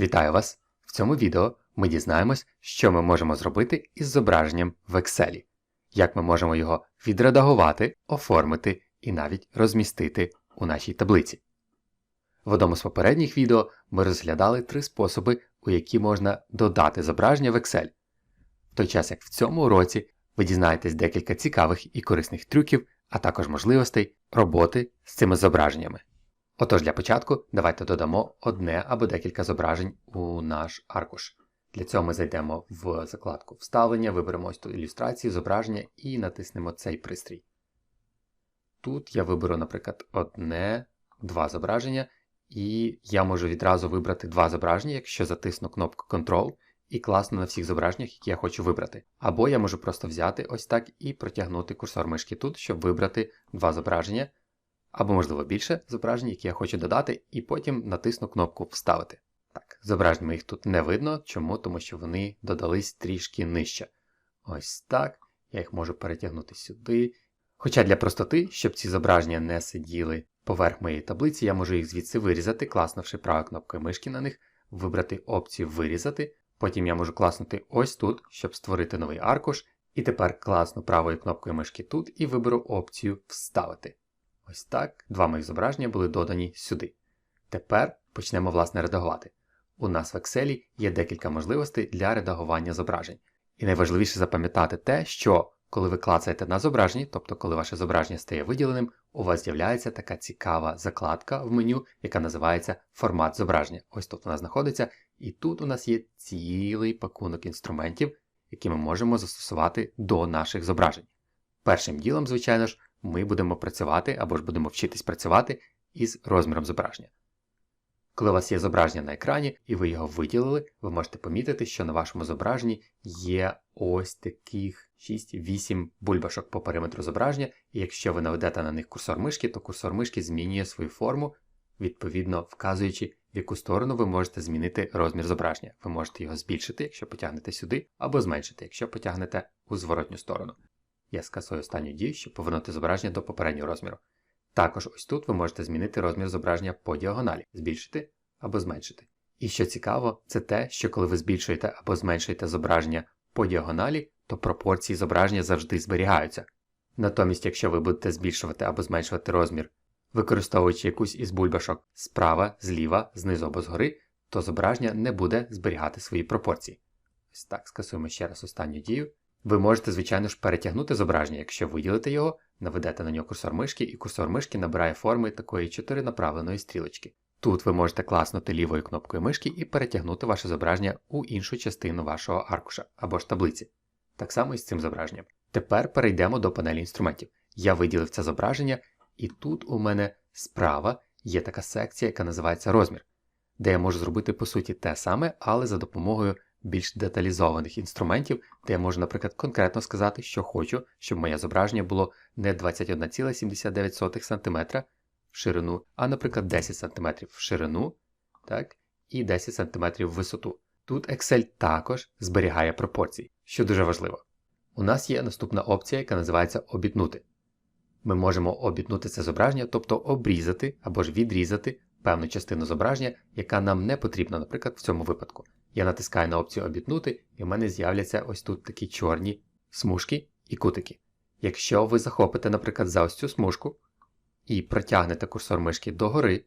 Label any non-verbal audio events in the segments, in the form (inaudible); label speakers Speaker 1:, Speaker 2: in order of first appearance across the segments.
Speaker 1: Вітаю вас! В цьому відео ми дізнаємось, що ми можемо зробити із зображенням в Excel, як ми можемо його відредагувати, оформити і навіть розмістити у нашій таблиці. В одному з попередніх відео ми розглядали три способи, у які можна додати зображення в Excel. В той час як в цьому уроці ви дізнаєтесь декілька цікавих і корисних трюків, а також можливостей роботи з цими зображеннями. Отож, для початку давайте додамо одне або декілька зображень у наш аркуш. Для цього ми зайдемо в закладку Вставлення, виберемо ось тут ілюстрації, зображення і натиснемо цей пристрій. Тут я виберу, наприклад, одне, два зображення, і я можу відразу вибрати два зображення, якщо затисну кнопку Ctrl і класно на всіх зображеннях, які я хочу вибрати. Або я можу просто взяти ось так і протягнути курсор мишки тут, щоб вибрати два зображення або, можливо, більше зображень, які я хочу додати, і потім натисну кнопку Вставити. Так, зображень моїх тут не видно. Чому? Тому що вони додались трішки нижче. Ось так. Я їх можу перетягнути сюди. Хоча для простоти, щоб ці зображення не сиділи поверх моєї таблиці, я можу їх звідси вирізати, класнувши правою кнопкою мишки на них, вибрати опцію Вирізати. Потім я можу класнути ось тут, щоб створити новий аркуш. І тепер класну правою кнопкою мишки тут і виберу опцію Вставити. Ось так, два моїх зображення були додані сюди. Тепер почнемо власне редагувати. У нас в Excel є декілька можливостей для редагування зображень. І найважливіше запам'ятати те, що коли ви клацаєте на зображенні, тобто коли ваше зображення стає виділеним, у вас з'являється така цікава закладка в меню, яка називається формат зображення. Ось тут вона знаходиться, і тут у нас є цілий пакунок інструментів, які ми можемо застосувати до наших зображень. Першим ділом, звичайно ж, ми будемо працювати або ж будемо вчитись працювати із розміром зображення. Коли у вас є зображення на екрані і ви його виділили, ви можете помітити, що на вашому зображенні є ось таких 6-8 бульбашок по периметру зображення, і якщо ви наведете на них курсор мишки, то курсор мишки змінює свою форму, відповідно вказуючи, в яку сторону ви можете змінити розмір зображення. Ви можете його збільшити, якщо потягнете сюди, або зменшити, якщо потягнете у зворотню сторону. Я скасую останню дію, щоб повернути зображення до попереднього розміру. Також ось тут ви можете змінити розмір зображення по діагоналі, збільшити або зменшити. І що цікаво, це те, що коли ви збільшуєте або зменшуєте зображення по діагоналі, то пропорції зображення завжди зберігаються. Натомість, якщо ви будете збільшувати або зменшувати розмір, використовуючи якусь із бульбашок справа, зліва, знизу або згори, то зображення не буде зберігати свої пропорції. Ось так, скасуємо ще раз останню дію. Ви можете, звичайно ж, перетягнути зображення, якщо виділите його, наведете на нього курсор мишки, і курсор мишки набирає форми такої чотиринаправленої стрілочки. Тут ви можете класнути лівою кнопкою мишки і перетягнути ваше зображення у іншу частину вашого аркуша або ж таблиці. Так само і з цим зображенням. Тепер перейдемо до панелі інструментів. Я виділив це зображення, і тут у мене справа є така секція, яка називається розмір, де я можу зробити по суті те саме, але за допомогою більш деталізованих інструментів, де я можу, наприклад, конкретно сказати, що хочу, щоб моє зображення було не 21,79 см в ширину, а, наприклад, 10 см в ширину так, і 10 см в висоту. Тут Excel також зберігає пропорції, що дуже важливо. У нас є наступна опція, яка називається обітнути. Ми можемо обітнути це зображення, тобто обрізати або ж відрізати певну частину зображення, яка нам не потрібна, наприклад, в цьому випадку. Я натискаю на опцію обітнути, і в мене з'являться ось тут такі чорні смужки і кутики. Якщо ви захопите, наприклад, за ось цю смужку і протягнете курсор мишки догори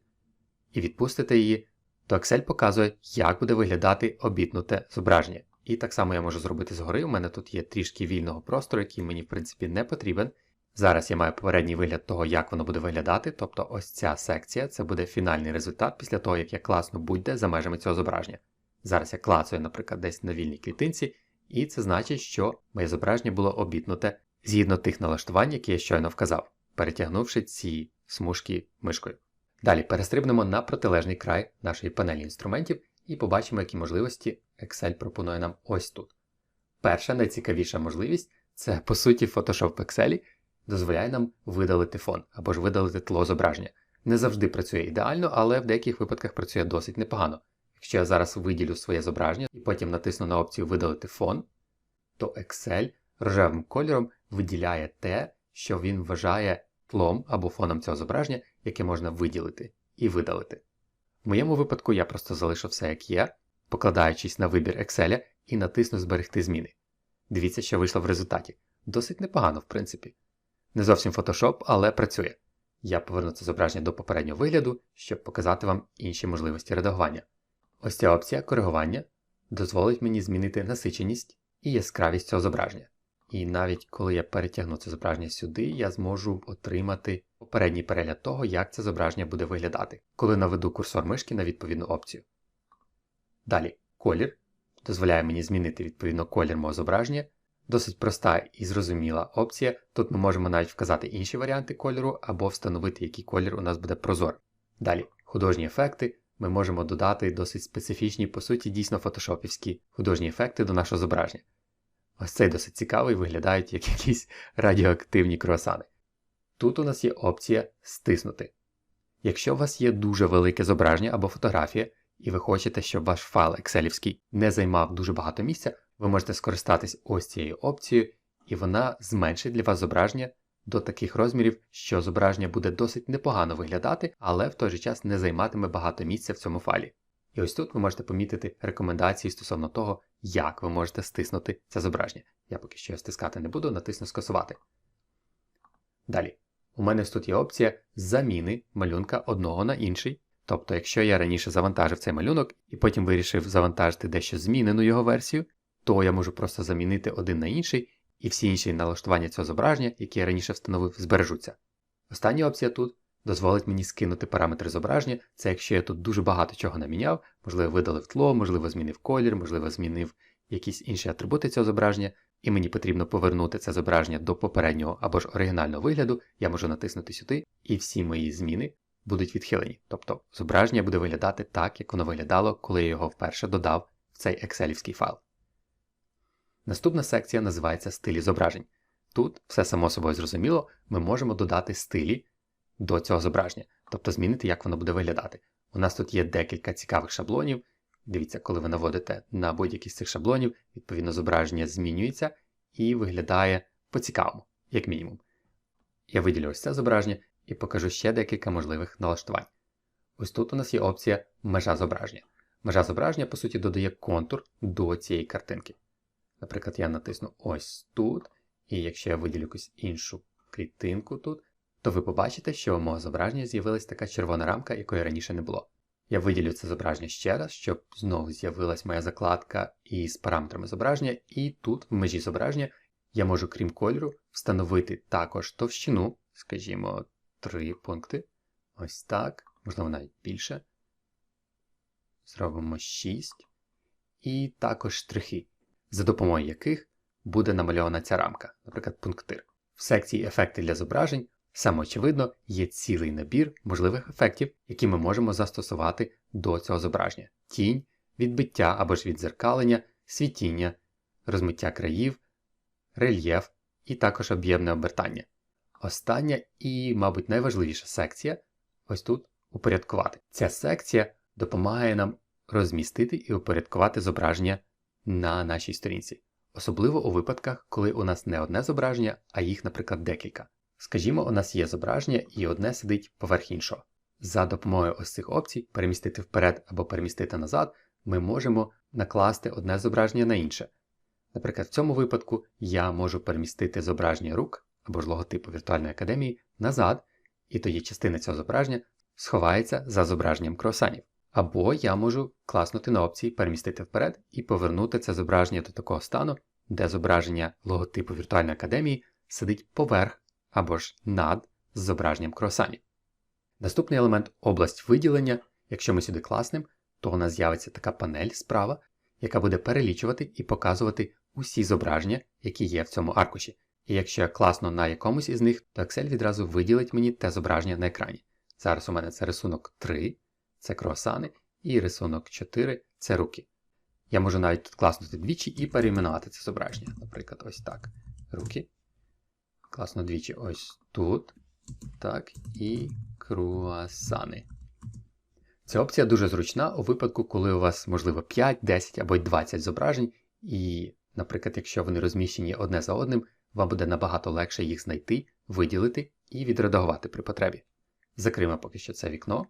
Speaker 1: і відпустите її, то Excel показує, як буде виглядати обітнуте зображення. І так само я можу зробити згори. У мене тут є трішки вільного простору, який мені, в принципі, не потрібен. Зараз я маю попередній вигляд того, як воно буде виглядати, тобто ось ця секція це буде фінальний результат після того, як я класно будь-де за межами цього зображення. Зараз я клацаю, наприклад, десь на вільній клітинці, і це значить, що моє зображення було обітнуте згідно тих налаштувань, які я щойно вказав, перетягнувши ці смужки мишкою. Далі перестрибнемо на протилежний край нашої панелі інструментів і побачимо, які можливості Excel пропонує нам ось тут. Перша найцікавіша можливість це, по суті, Photoshop в Excel дозволяє нам видалити фон або ж видалити тло зображення. Не завжди працює ідеально, але в деяких випадках працює досить непогано. Якщо я зараз виділю своє зображення і потім натисну на опцію Видалити фон, то Excel рожевим кольором виділяє те, що він вважає тлом або фоном цього зображення, яке можна виділити і видалити. В моєму випадку я просто залишу все як є, покладаючись на вибір Excel і натисну Зберегти зміни. Дивіться, що вийшло в результаті. Досить непогано, в принципі. Не зовсім Photoshop, але працює. Я поверну це зображення до попереднього вигляду, щоб показати вам інші можливості редагування. Ось ця опція коригування дозволить мені змінити насиченість і яскравість цього зображення. І навіть коли я перетягну це зображення сюди, я зможу отримати попередній перегляд того, як це зображення буде виглядати, коли наведу курсор мишки на відповідну опцію. Далі, колір дозволяє мені змінити відповідно колір мого зображення. Досить проста і зрозуміла опція. Тут ми можемо навіть вказати інші варіанти кольору або встановити, який колір у нас буде прозор. Далі, художні ефекти. Ми можемо додати досить специфічні, по суті, дійсно фотошопівські художні ефекти до нашого зображення. Ось цей досить цікавий, виглядають як (laughs) якісь радіоактивні круасани. Тут у нас є опція стиснути. Якщо у вас є дуже велике зображення або фотографія, і ви хочете, щоб ваш файл екселівський не займав дуже багато місця, ви можете скористатись ось цією опцією, і вона зменшить для вас зображення до таких розмірів, що зображення буде досить непогано виглядати, але в той же час не займатиме багато місця в цьому файлі. І ось тут ви можете помітити рекомендації стосовно того, як ви можете стиснути це зображення. Я поки що стискати не буду, натисну скасувати. Далі. У мене тут є опція заміни малюнка одного на інший. Тобто, якщо я раніше завантажив цей малюнок і потім вирішив завантажити дещо змінену його версію, то я можу просто замінити один на інший, і всі інші налаштування цього зображення, які я раніше встановив, збережуться. Остання опція тут дозволить мені скинути параметри зображення, це якщо я тут дуже багато чого наміняв, можливо, видалив тло, можливо, змінив колір, можливо, змінив якісь інші атрибути цього зображення, і мені потрібно повернути це зображення до попереднього або ж оригінального вигляду, я можу натиснути сюди, і всі мої зміни будуть відхилені. Тобто зображення буде виглядати так, як воно виглядало, коли я його вперше додав в цей екселівський файл. Наступна секція називається стилі зображень. Тут, все само собою зрозуміло, ми можемо додати стилі до цього зображення, тобто змінити, як воно буде виглядати. У нас тут є декілька цікавих шаблонів. Дивіться, коли ви наводите на будь-який з цих шаблонів, відповідно зображення змінюється і виглядає по-цікавому, як мінімум. Я виділю ось це зображення і покажу ще декілька можливих налаштувань. Ось тут у нас є опція межа зображення. Межа зображення, по суті, додає контур до цієї картинки. Наприклад, я натисну ось тут, і якщо я виділю якусь іншу клітинку тут, то ви побачите, що у мого зображення з'явилася така червона рамка, якої раніше не було. Я виділю це зображення ще раз, щоб знову з'явилась моя закладка із параметрами зображення, і тут в межі зображення я можу, крім кольору, встановити також товщину, скажімо, три пункти. Ось так, можливо, навіть більше. Зробимо 6. І також штрихи, за допомогою яких буде намальована ця рамка, наприклад, пунктир. В секції Ефекти для зображень Самоочевидно, є цілий набір можливих ефектів, які ми можемо застосувати до цього зображення: тінь, відбиття або ж відзеркалення, світіння, розмиття країв, рельєф і також об'ємне обертання. Остання і, мабуть, найважливіша секція ось тут упорядкувати. Ця секція допомагає нам розмістити і упорядкувати зображення на нашій сторінці, особливо у випадках, коли у нас не одне зображення, а їх, наприклад, декілька. Скажімо, у нас є зображення і одне сидить поверх іншого. За допомогою ось цих опцій перемістити вперед або перемістити назад, ми можемо накласти одне зображення на інше. Наприклад, в цьому випадку я можу перемістити зображення рук або ж логотипу Віртуальної академії назад, і тоді частина цього зображення сховається за зображенням круасанів. Або я можу класнути на опції перемістити вперед і повернути це зображення до такого стану, де зображення логотипу Віртуальної академії сидить поверх або ж над зображенням круасанів. Наступний елемент область виділення. Якщо ми сюди класнемо, то у нас з'явиться така панель справа, яка буде перелічувати і показувати усі зображення, які є в цьому аркуші. І якщо я класно на якомусь із них, то Excel відразу виділить мені те зображення на екрані. Зараз у мене це рисунок 3, це круасани, і рисунок 4 це руки. Я можу навіть тут класнути двічі і перейменувати це зображення. Наприклад, ось так. Руки. Класно двічі ось тут. Так, і круасани. Ця опція дуже зручна у випадку, коли у вас, можливо, 5, 10 або 20 зображень, і, наприклад, якщо вони розміщені одне за одним, вам буде набагато легше їх знайти, виділити і відредагувати при потребі. Закриємо поки що це вікно.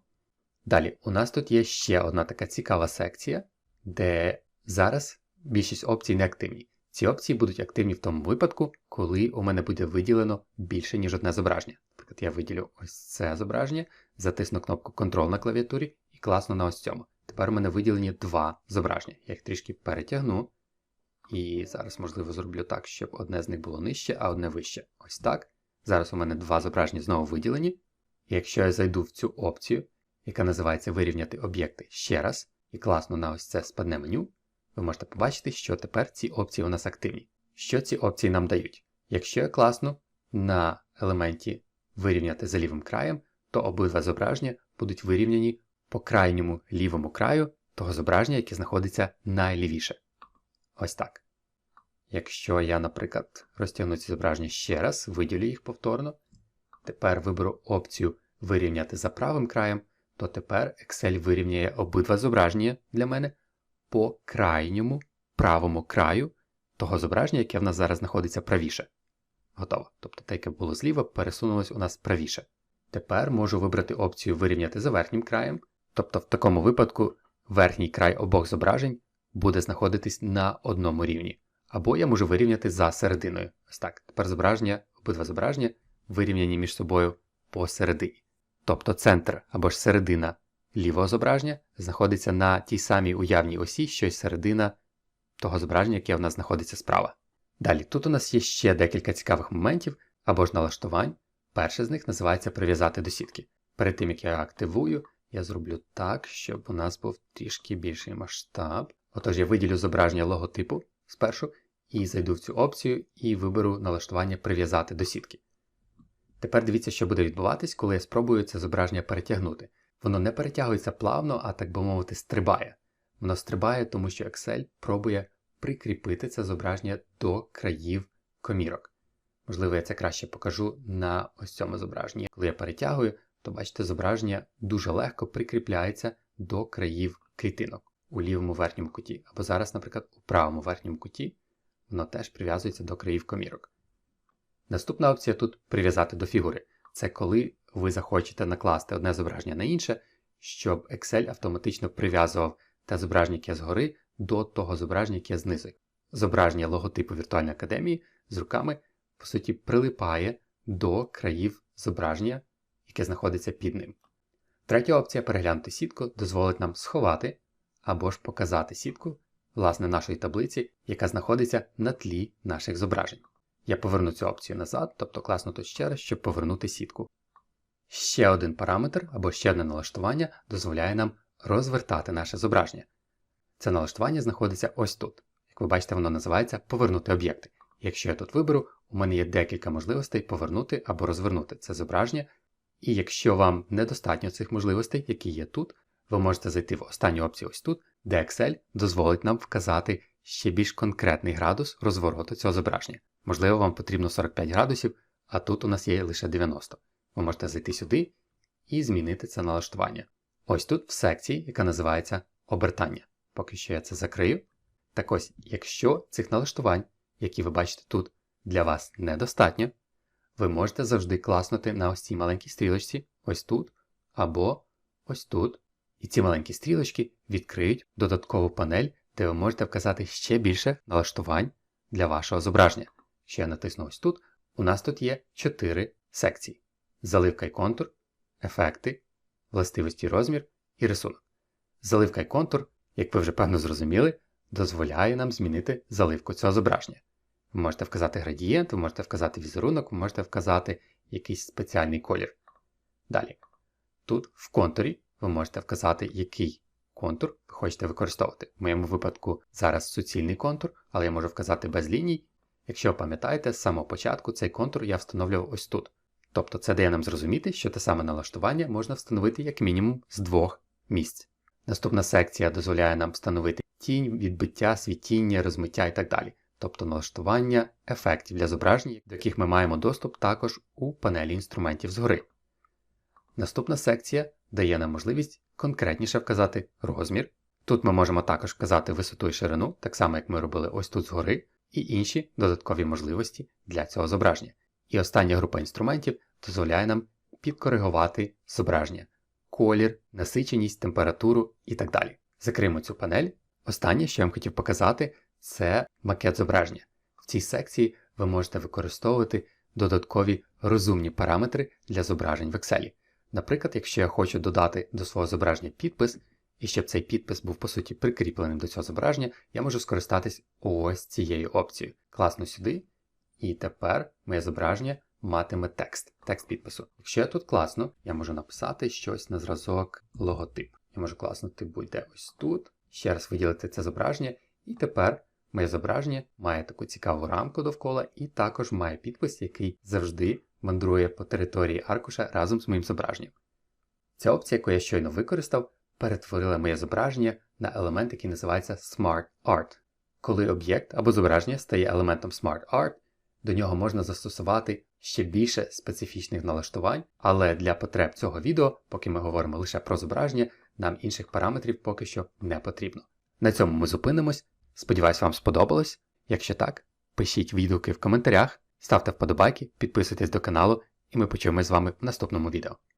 Speaker 1: Далі, у нас тут є ще одна така цікава секція, де зараз більшість опцій не активні. Ці опції будуть активні в тому випадку, коли у мене буде виділено більше, ніж одне зображення. Наприклад, я виділю ось це зображення, затисну кнопку Ctrl на клавіатурі і класно на ось цьому. Тепер у мене виділені два зображення. Я їх трішки перетягну. І зараз, можливо, зроблю так, щоб одне з них було нижче, а одне вище. Ось так. Зараз у мене два зображення знову виділені. І якщо я зайду в цю опцію, яка називається Вирівняти об'єкти ще раз, і класно на ось це спадне меню, ви можете побачити, що тепер ці опції у нас активні. Що ці опції нам дають? Якщо я класну на елементі вирівняти за лівим краєм, то обидва зображення будуть вирівняні по крайньому лівому краю того зображення, яке знаходиться найлівіше. Ось так. Якщо я, наприклад, розтягну ці зображення ще раз, виділю їх повторно, тепер виберу опцію Вирівняти за правим краєм, то тепер Excel вирівняє обидва зображення для мене по крайньому правому краю того зображення, яке в нас зараз знаходиться правіше. Готово. Тобто те, яке було зліва, пересунулось у нас правіше. Тепер можу вибрати опцію Вирівняти за верхнім краєм, тобто в такому випадку верхній край обох зображень буде знаходитись на одному рівні. Або я можу вирівняти за серединою. Ось так. Тепер зображення, обидва зображення вирівняні між собою посередині. Тобто центр або ж середина лівого зображення знаходиться на тій самій уявній осі, що й середина того зображення, яке в нас знаходиться справа. Далі, тут у нас є ще декілька цікавих моментів або ж налаштувань. Перше з них називається прив'язати до сітки. Перед тим, як я активую, я зроблю так, щоб у нас був трішки більший масштаб. Отож, я виділю зображення логотипу спершу і зайду в цю опцію і виберу налаштування прив'язати до сітки. Тепер дивіться, що буде відбуватись, коли я спробую це зображення перетягнути. Воно не перетягується плавно, а так би мовити, стрибає. Воно стрибає, тому що Excel пробує прикріпити це зображення до країв комірок. Можливо, я це краще покажу на ось цьому зображенні. Коли я перетягую, то бачите, зображення дуже легко прикріпляється до країв клітинок у лівому верхньому куті. Або зараз, наприклад, у правому верхньому куті воно теж прив'язується до країв комірок. Наступна опція тут прив'язати до фігури. Це коли ви захочете накласти одне зображення на інше, щоб Excel автоматично прив'язував те зображення, яке згори, до того зображення, яке знизу. Зображення логотипу Віртуальної академії з руками, по суті, прилипає до країв зображення, яке знаходиться під ним. Третя опція переглянути сітку дозволить нам сховати або ж показати сітку власне нашої таблиці, яка знаходиться на тлі наших зображень. Я поверну цю опцію назад, тобто класно тут ще раз, щоб повернути сітку. Ще один параметр або ще одне налаштування дозволяє нам розвертати наше зображення. Це налаштування знаходиться ось тут. Як ви бачите, воно називається Повернути об'єкти. Якщо я тут виберу, у мене є декілька можливостей повернути або розвернути це зображення. І якщо вам недостатньо цих можливостей, які є тут, ви можете зайти в останню опцію ось тут, де Excel дозволить нам вказати ще більш конкретний градус розвороту цього зображення. Можливо, вам потрібно 45 градусів, а тут у нас є лише 90. Ви можете зайти сюди і змінити це налаштування. Ось тут в секції, яка називається обертання. Поки що я це закрию. Так ось, якщо цих налаштувань, які ви бачите тут, для вас недостатньо, ви можете завжди класнути на ось цій маленькій стрілочці, ось тут, або ось тут. І ці маленькі стрілочки відкриють додаткову панель, де ви можете вказати ще більше налаштувань для вашого зображення. Ще натисну ось тут. У нас тут є 4 секції: заливка і контур, ефекти, властивості розмір і рисунок. Заливка і контур, як ви вже певно зрозуміли, дозволяє нам змінити заливку цього зображення. Ви можете вказати градієнт, ви можете вказати візерунок, ви можете вказати якийсь спеціальний колір. Далі. Тут в контурі ви можете вказати, який контур ви хочете використовувати. В моєму випадку зараз суцільний контур, але я можу вказати без ліній. Якщо пам'ятаєте, з самого початку цей контур я встановлював ось тут. Тобто це дає нам зрозуміти, що те саме налаштування можна встановити як мінімум з двох місць. Наступна секція дозволяє нам встановити тінь, відбиття, світіння, розмиття і так далі. Тобто налаштування ефектів для зображень, до яких ми маємо доступ також у панелі інструментів згори. Наступна секція дає нам можливість конкретніше вказати розмір. Тут ми можемо також вказати висоту і ширину, так само як ми робили ось тут згори, і інші додаткові можливості для цього зображення. І остання група інструментів дозволяє нам підкоригувати зображення. колір, насиченість, температуру і так далі. Закриємо цю панель. Останнє, що я вам хотів показати, це макет зображення. В цій секції ви можете використовувати додаткові розумні параметри для зображень в Excel. Наприклад, якщо я хочу додати до свого зображення підпис, і щоб цей підпис був по суті прикріпленим до цього зображення, я можу скористатись ось цією опцією. Класно сюди. І тепер моє зображення матиме текст, текст підпису. Якщо я тут класно, я можу написати щось на зразок логотип. Я можу класно тип буде ось тут. Ще раз виділити це зображення, і тепер моє зображення має таку цікаву рамку довкола, і також має підпис, який завжди мандрує по території аркуша разом з моїм зображенням. Ця опція, яку я щойно використав, перетворила моє зображення на елемент, який називається Smart Art. Коли об'єкт або зображення стає елементом Smart Art, до нього можна застосувати ще більше специфічних налаштувань, але для потреб цього відео, поки ми говоримо лише про зображення, нам інших параметрів поки що не потрібно. На цьому ми зупинимось. Сподіваюсь, вам сподобалось. Якщо так, пишіть відгуки в коментарях, ставте вподобайки, підписуйтесь до каналу, і ми почуємось з вами в наступному відео.